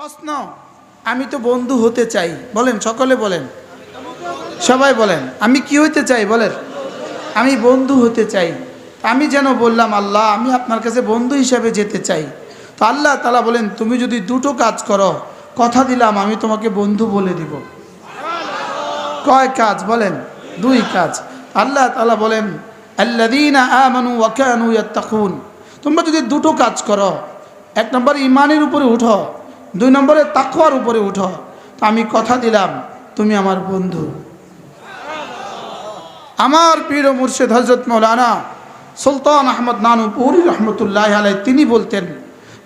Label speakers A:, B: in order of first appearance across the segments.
A: প্রশ্ন, আমি তো বন্ধু হতে চাই। বলেন, সকলে বলেন। সবাই বলেন, আমি কি হতে চাই, বলেন। আমি বন্ধু হতে চাই। আমি যেন বললাম, আল্লাহ, আমি আপনার কাছে বন্ধু হিসাবে যেতে চাই। তো আল্লাহ তালা বলেন, তুমি যদি দুটো কাজ করো, কথা দিলাম, আমি তোমাকে বন্ধু বলে দিব। কয় কাজ, বলেন? দুই কাজ। আল্লাহ তালা বলেন আল্লাদিনা আমানু ওয়াকানু ইয়াত্তাকুন। তোমরা যদি দুটো কাজ করো, এক নম্বর ইমানের উপরে উঠো দুই নম্বরে তাকওয়ার উপরে উঠো। তো আমি কথা দিলাম, তুমি আমার বন্ধু। আমার প্রিয় মুর্শিদ হজরত মৌলানা সুলতান আহমদ নানুপুরি রহমতুল্লাহ আলাই তিনি বলতেন,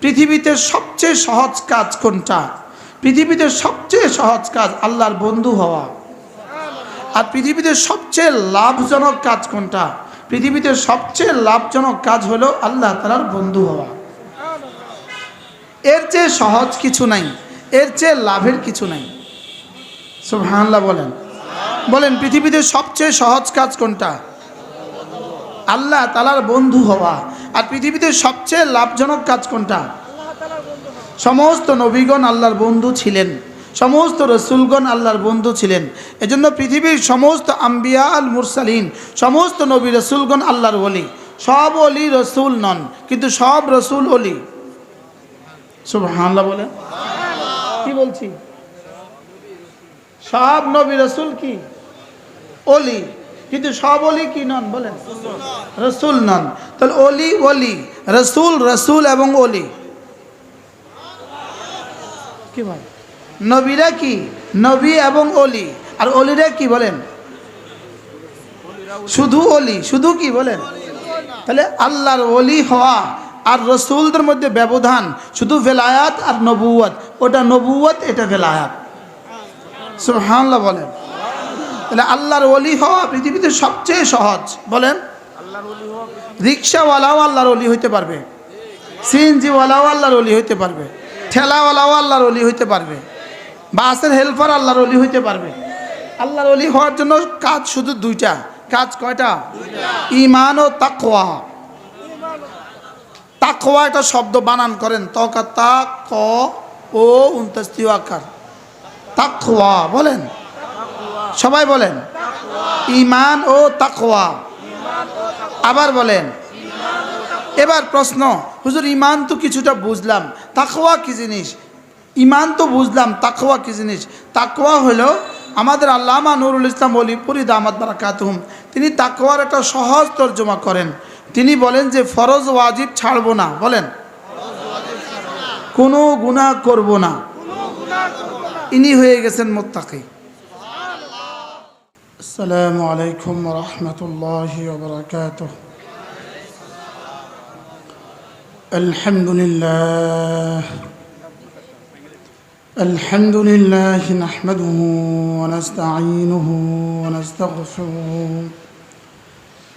A: পৃথিবীতে সবচেয়ে সহজ কাজ কোনটা? পৃথিবীতে সবচেয়ে সহজ কাজ আল্লাহর বন্ধু হওয়া। আর পৃথিবীতে সবচেয়ে লাভজনক কাজ কোনটা? পৃথিবীতে সবচেয়ে লাভজনক কাজ হলো আল্লাহ তালার বন্ধু হওয়া। এর চেয়ে সহজ কিছু নাই, এর চেয়ে লাভের কিছু নাই। সুবহানাল্লাহ বলেন। বলেন, পৃথিবীতে সবচেয়ে সহজ কাজ কোনটা? আল্লাহ তালার বন্ধু হওয়া। আর পৃথিবীতে সবচেয়ে লাভজনক কাজ কোনটা? সমস্ত নবীগণ আল্লাহর বন্ধু ছিলেন। সমস্ত রসুলগণ আল্লাহর বন্ধু ছিলেন। এজন্য পৃথিবীর সমস্ত আম্বিয়া আল মুরসালিন, সমস্ত নবী রসুলগণ আল্লাহর অলি সব অলি রসুল নন, কিন্তু সব রসুল অলি সুবহানাল্লাহ বলেন। কি বলছি? সব নবী রসুল কি? অলি। কিন্তু সব অলি কি নন বলেন? রসুল নন। তাহলে অলি অলি। রসুল রসুল এবং অলি। কি নবীরা কি? নবী এবং অলি। আর অলিরা কি বলেন? শুধু অলি। শুধু কি বলেন? তাহলে আল্লাহর অলি হওয়া আর রসুলদের মধ্যে ব্যবধান শুধু ভেলায়াত আর নবুয়ত ওটা নবুয়ত এটা ভেলায়াত। সুবহানাল্লাহ বলেন। তাহলে আল্লাহর অলি হওয়া পৃথিবীতে সবচেয়ে সহজ। বলেন। রিক্সাওয়ালাও আল্লাহর অলি হইতে পারবে। সিএনজিওয়ালাও আল্লাহর অলি হইতে পারবে। ঠেলাওয়ালাও আল্লাহর অলি হইতে পারবে। বাসের হেল্পার আল্লাহর অলি হইতে পারবে। আল্লাহর অলি হওয়ার জন্য কাজ শুধু দুইটা। কাজ কয়টা? ইমান ও তাকওয়া। তাকওয়া একটা শব্দ বানান করেন। তকা তা ক, ও উনতাস্তি আকার। তাকওয়া, বলেন? সবাই বলেন? ইমান ও তাকওয়া। আবার বলেন? এবার প্রশ্ন, হুজুর, ইমান তো কিছুটা বুঝলাম। তাকওয়া কি জিনিস? ইমান তো বুঝলাম, তাকওয়া কি জিনিস? তাকওয়া হলো আমাদের আল্লামা নুরুল ইসলাম অলি পুরী দামাদ বারাকাতুম তিনি তাকওয়ার একটা সহজ তর্জমা করেন। তিনি বলেন যে ফরজ ওয়াজিব ছাড়বো না বলেন কোনো গুনাহ করব না ইনি হয়ে গেছেন মোত্তাকি আসসালামু আলাইকুম রহমতুল্লাহ وبركاته الحمد لله الحمد لله نحمده ونستعينه ونستغفره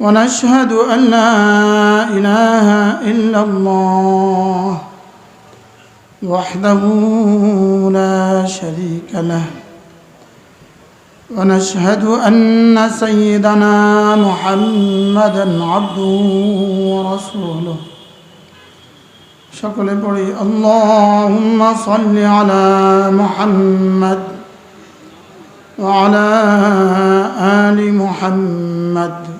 A: ونشهد أن لا إله إلا الله وحده لا شريك له. ونشهد أن سيدنا محمدا عبده ورسوله. شكرا بري اللهم صل على محمد وعلى آل محمد.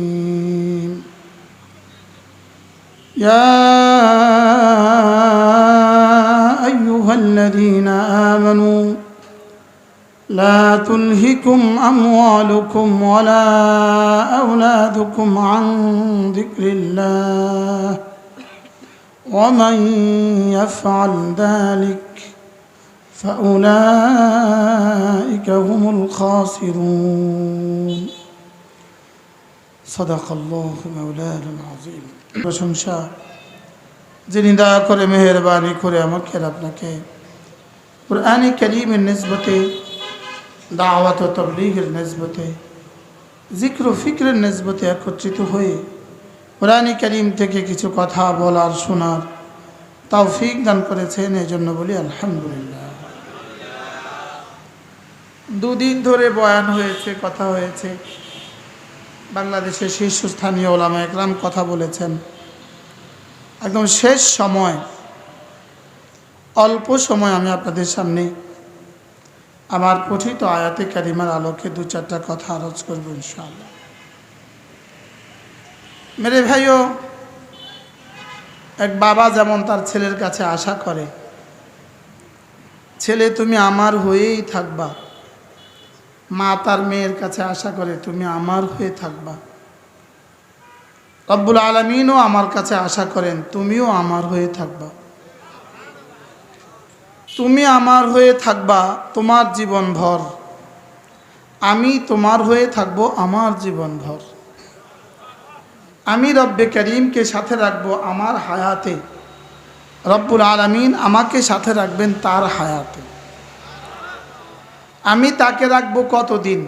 A: يا أيها الذين آمنوا لا تلهكم أموالكم ولا أولادكم عن ذكر الله ومن يفعل ذلك فأولئك هم الخاسرون. صدق الله مولانا العظيم. প্রশংসা। যিনি দয়া করে মেহরবানি করে আমাকে আপনাকে কোরআনে করিমের নিসবতে, দাওয়াত ও তবলিগের নিসবতে জিক্র ফিক্রের নিসবতে একত্রিত হয়ে কোরআনে করিম থেকে কিছু কথা বলার শোনার তাও ফিক দান করেছেন এই জন্য বলি আলহামদুলিল্লাহ। দুদিন ধরে বয়ান হয়েছে, কথা হয়েছে। বাংলাদেশের শীর্ষস্থানীয় ওলামা একরাম কথা বলেছেন। একদম শেষ সময়, অল্প সময় আমি আপনাদের সামনে আমার পঠিত আয়াতে কারিমার আলোকে দু চারটা কথা আলোচ করব ইনশাআল্লাহ। মেরে ভাইও, এক বাবা যেমন তার ছেলের কাছে আশা করে, ছেলে, তুমি আমার হয়েই থাকবা। মা তার মেয়ের কাছে আশা করে, তুমি আমার হয়ে থাকবা। রব্বুল আলমিনও আমার কাছে আশা করেন, তুমিও আমার হয়ে থাকবা। তুমি আমার হয়ে থাকবা তোমার জীবন ভর আমি তোমার হয়ে থাকব আমার জীবন ভর আমি রব্বে করিমকে সাথে রাখব আমার হায়াতে। রব্বুল আলমিন আমাকে সাথে রাখবেন তার হায়াতে। আমি তাকে রাখব কতদিন?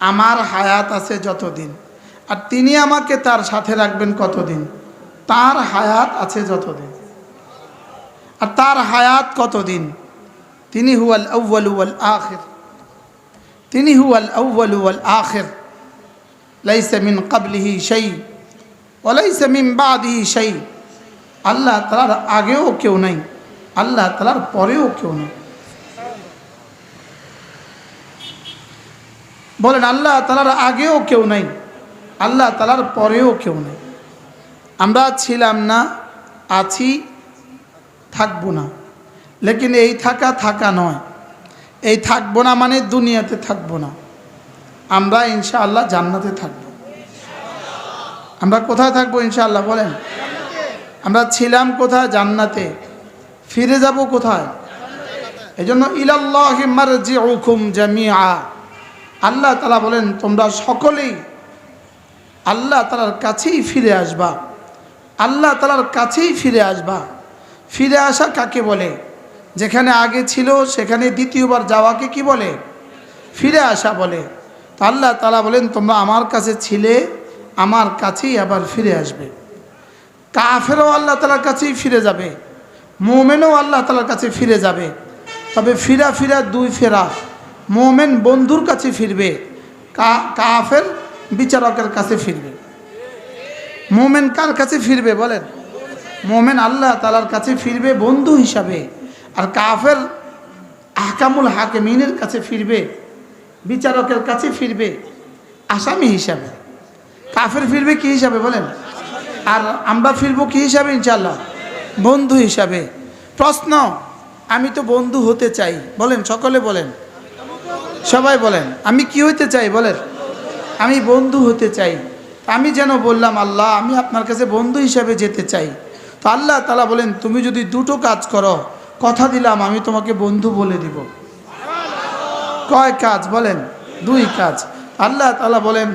A: আমার হায়াত আছে যতদিন। আর তিনি আমাকে তার সাথে রাখবেন কতদিন? তার হায়াত আছে যতদিন। আর তার হায়াত কতদিন? তিনি হুয়াল আউ্বাল ওয়াল আখির। তিনি হুয়াল আউ্বাল ওয়াল আখির। লাইসা মিন কাবলিহি সেই ওলাইসা মিন বাদিহি সেই আল্লাহ তালার আগেও কেউ নাই। আল্লাহ তালার পরেও কেউ নেই। বলেন, আল্লাহ তালার আগেও কেউ নাই, আল্লাহ তালার পরেও কেউ নেই। আমরা ছিলাম না, আছি, থাকব না। লেকিন এই থাকা থাকা নয়। এই থাকব না মানে দুনিয়াতে থাকব না। আমরা ইনশাআল্লাহ জান্নাতে থাকব। আমরা কোথায় থাকব ইনশাআল্লাহ, বলেন? আমরা ছিলাম কোথায়? জান্নাতে। ফিরে যাব কোথায়? এই জন্য ইলাল্লাহ মারজিউকুম জামিআ। আল্লাহ তালা বলেন, তোমরা সকলেই আল্লাহ তালার কাছেই ফিরে আসবা। আল্লাহ তালার কাছেই ফিরে আসবা। ফিরে আসা কাকে বলে? যেখানে আগে ছিল, সেখানে দ্বিতীয়বার যাওয়াকে কি বলে? ফিরে আসা বলে। তো আল্লাহ তালা বলেন, তোমরা আমার কাছে ছিলে, আমার কাছেই আবার ফিরে আসবে। কাফেরও আল্লাহ তালার কাছেই ফিরে যাবে। মোমেনও আল্লাহ তালার কাছে ফিরে যাবে। তবে ফিরা ফিরা দুই ফেরা। মোমেন বন্ধুর কাছে ফিরবে কাফের বিচারকের কাছে ফিরবে। মোমেন কার কাছে ফিরবে বলেন? মোমেন আল্লাহ তালার কাছে ফিরবে বন্ধু হিসাবে, আর কাফের আহকামুল হাকিমিনের কাছে ফিরবে, বিচারকের কাছে ফিরবে আসামি হিসাবে। কাফের ফিরবে কি হিসাবে বলেন? আর আমরা ফিরবো কি হিসাবে ইনশাল্লাহ বন্ধু হিসাবে। প্রশ্ন, আমি তো বন্ধু হতে চাই, বলেন, সকলে বলেন। সবাই বলেন, আমি কি হইতে চাই বলেন? আমি বন্ধু হতে চাই। আমি যেন বললাম, আল্লাহ, আমি আপনার কাছে বন্ধু হিসাবে যেতে চাই। তো আল্লাহ তালা বলেন, তুমি যদি দুটো কাজ করো, কথা দিলাম, আমি তোমাকে বন্ধু বলে দিব। কয় কাজ বলেন? দুই কাজ। আল্লাহ তালা বলেন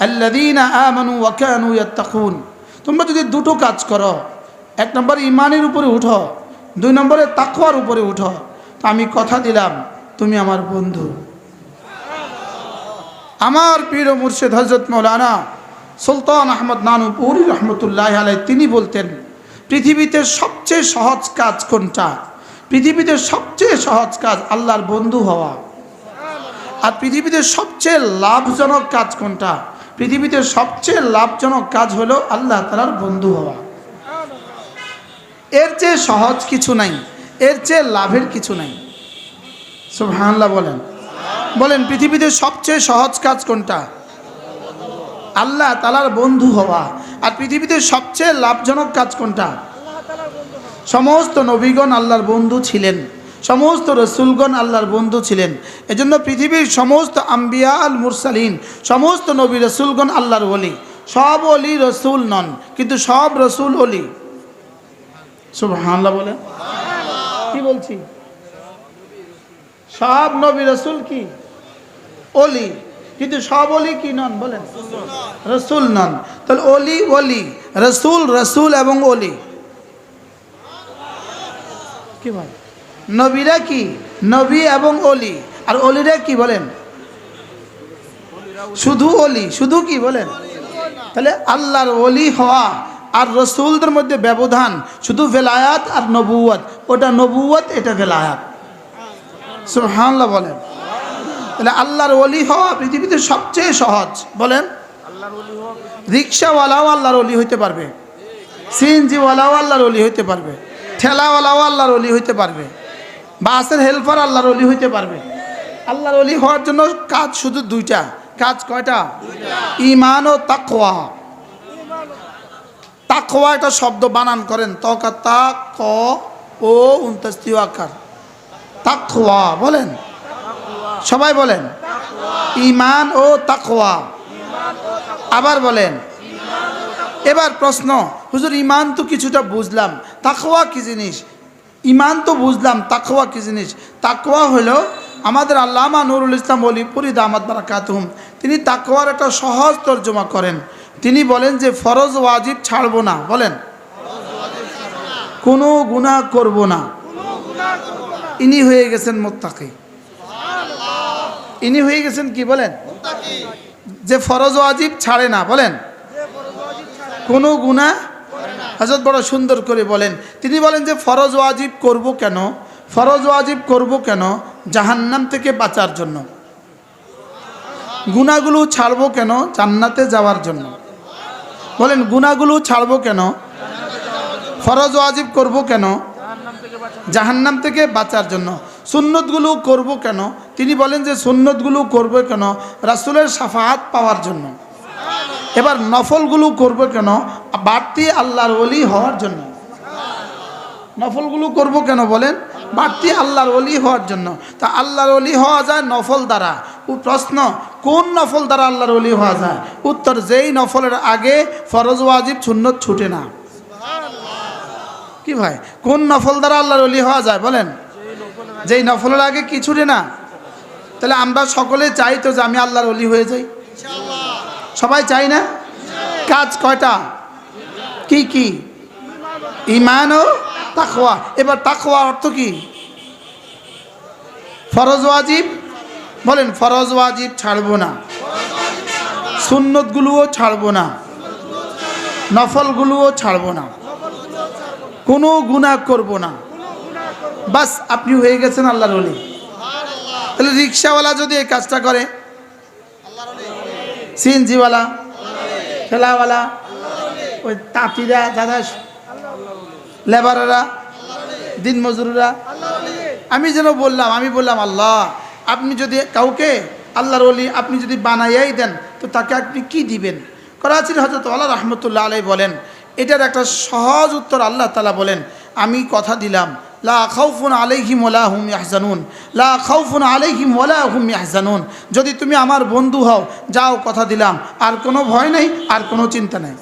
A: আল্লাদিনা আমানু ওয়াকানু ইয়াত্তাকুন। তোমরা যদি দুটো কাজ করো, এক নম্বর ইমানের উপরে উঠো, দুই নম্বরে তাকওয়ার উপরে উঠো, তো আমি কথা দিলাম, তুমি আমার বন্ধু। আমার প্রিয় মুর্শেদ হজরত মৌলানা সুলতান আহমদ নানুপুরি রহমতুল্লাহ আলাই তিনি বলতেন, পৃথিবীতে সবচেয়ে সহজ কাজ কোনটা? পৃথিবীতে সবচেয়ে সহজ কাজ আল্লাহর বন্ধু হওয়া। আর পৃথিবীতে সবচেয়ে লাভজনক কাজ কোনটা? পৃথিবীতে সবচেয়ে লাভজনক কাজ হলো আল্লাহ তালার বন্ধু হওয়া। এর চেয়ে সহজ কিছু নাই, এর চেয়ে লাভের কিছু নাই। সুবহানাল্লাহ বলেন। বলেন, পৃথিবীতে সবচেয়ে সহজ কাজ কোনটা? আল্লাহ তালার বন্ধু হওয়া। আর পৃথিবীতে সবচেয়ে লাভজনক কাজ কোনটা? সমস্ত নবীগণ আল্লাহর বন্ধু ছিলেন। সমস্ত রসুলগণ আল্লাহর বন্ধু ছিলেন। এজন্য পৃথিবীর সমস্ত আম্বিয়া আল মুরসালিন, সমস্ত নবী রসুলগণ আল্লাহর অলি সব অলি রসুল নন, কিন্তু সব রসুল অলি সুবহানাল্লাহ বলেন। কি বলছি? সব নবী রসুল কি? অলি। কিন্তু সব অলি কি নন? বলেন। রসুল নন। তাহলে অলি অলি। রসুল রসুল এবং অলি। কি বল নবীরা কি? নবী এবং অলি। আর অলিরা কি বলেন? শুধু অলি। শুধু কি বলেন? তাহলে আল্লাহর অলি হওয়া আর রসুলদের মধ্যে ব্যবধান, শুধু ভেলায়াত আর নবুয়ত ওটা নবুয়ত এটা ভেলায়াত। সুবহানাল্লাহ বলেন। তাহলে আল্লাহর অলি হওয়া পৃথিবীতে সবচেয়ে সহজ। বলেন। রিক্সাওয়ালাও আল্লাহর অলি হইতে পারবে। সিএনজিওয়ালাও আল্লাহর অলি হইতে পারবে। ঠেলাওয়ালাও আল্লাহর অলি হইতে পারবে। বাসের হেল্পার আল্লাহর অলি হইতে পারবে। আল্লাহর অলি হওয়ার জন্য কাজ শুধু দুইটা। কাজ কয়টা? ইমান ও তাকওয়া। তাকওয়া একটা শব্দ বানান করেন। তকা তা ক ও উনতাস্তীয় আকার তাকোয়া বলেন। সবাই বলেন। ইমান ও তাকোয়া আবার বলেন। এবার প্রশ্ন, হুজুর, ইমান তো কিছুটা বুঝলাম। তাকওয়া কি জিনিস? ইমান তো বুঝলাম, তাকওয়া কি জিনিস? তাকোয়া হলো আমাদের আল্লামা নুরুল ইসলাম অলি পুরী দামাদ বারাকাতুম তিনি তাকোয়ার একটা সহজ তর্জমা করেন। তিনি বলেন যে, ফরজ ওয়াজিব ছাড়ব না। বলেন। কোনো গুনাহ করব না। ইনি হয়ে গেছেন মোত্তাকি। ইনি হয়ে গেছেন কি বলেন? যে ফরজ ওয়াজিব ছাড়ে না, বলেন। কোনো গুণা হজরত বড় সুন্দর করে বলেন। তিনি বলেন যে ফরজ ওয়াজিব করব কেন? ফরজ ওয়াজিব করব কেন? জাহান্নাম থেকে বাঁচার জন্য। গুণাগুলো ছাড়বো কেন? জান্নাতে যাওয়ার জন্য। বলেন গুণাগুলো ছাড়বো কেন? ফরজ ওয়াজিব করব কেন? জাহান্নাম থেকে বাঁচার জন্য। সুন্নতগুলো করব কেন? তিনি বলেন যে সুন্নতগুলো করব কেন? রাসুলের সাফাহাত পাওয়ার জন্য। এবার নফলগুলো করব কেন? বাড়তি আল্লাহর অলি হওয়ার জন্য। নফলগুলো করব কেন বলেন? বাড়তি আল্লাহর অলি হওয়ার জন্য। তা আল্লাহর অলি হওয়া যায় নফল দ্বারা। প্রশ্ন, কোন নফল দ্বারা আল্লাহর অলি হওয়া যায়? উত্তর, যেই নফলের আগে ফরজ, ওয়াজিব, সুন্নত ছুটে না। কি ভাই? কোন নফল দ্বারা আল্লাহর অলি হওয়া যায় বলেন? যেই নফলের আগে কি ছুটে না। তাহলে আমরা সকলে চাই তো যে আমি আল্লাহর অলি হয়ে যাই। সবাই চাই না? কাজ কয়টা? কি কি? ইমান ও তাকওয়া। এবার তাকওয়া অর্থ কি? ফরজ ওয়াজিব? বলেন, ফরজ ওয়াজিব ছাড়বো না। সুন্নতগুলোও ছাড়বো না। নফলগুলোও ছাড়বো না। কোনো গুনাহ করব না। বাস, আপনি হয়ে গেছেন আল্লাহর অলি তাহলে রিক্সাওয়ালা যদি এই কাজটা করে, সিএনজিওয়ালা, ঠেলাওয়ালা, ওই তাঁতিরা, যারা লেবারেরা, দিন মজুররা, আমি যেন বললাম, আমি বললাম, আল্লাহ, আপনি যদি কাউকে আল্লাহর অলি আপনি যদি বানাইয়াই দেন, তো তাকে আপনি কি দিবেন? করাচির হজরত আল্লাহ রহমতুল্লাহ আলাই বলেন এটার একটা সহজ উত্তর আল্লাহ তালা বলেন, আমি কথা দিলাম, লা খাউফুন আলাইহিম ওলা হুম ইয়াহজানুন, লা খাউফুন আলাইহিম ওলা হুম ইয়াহজানুন, যদি তুমি আমার বন্ধু হও, যাও কথা দিলাম, আর কোনো ভয় নেই, আর কোনো চিন্তা নেই।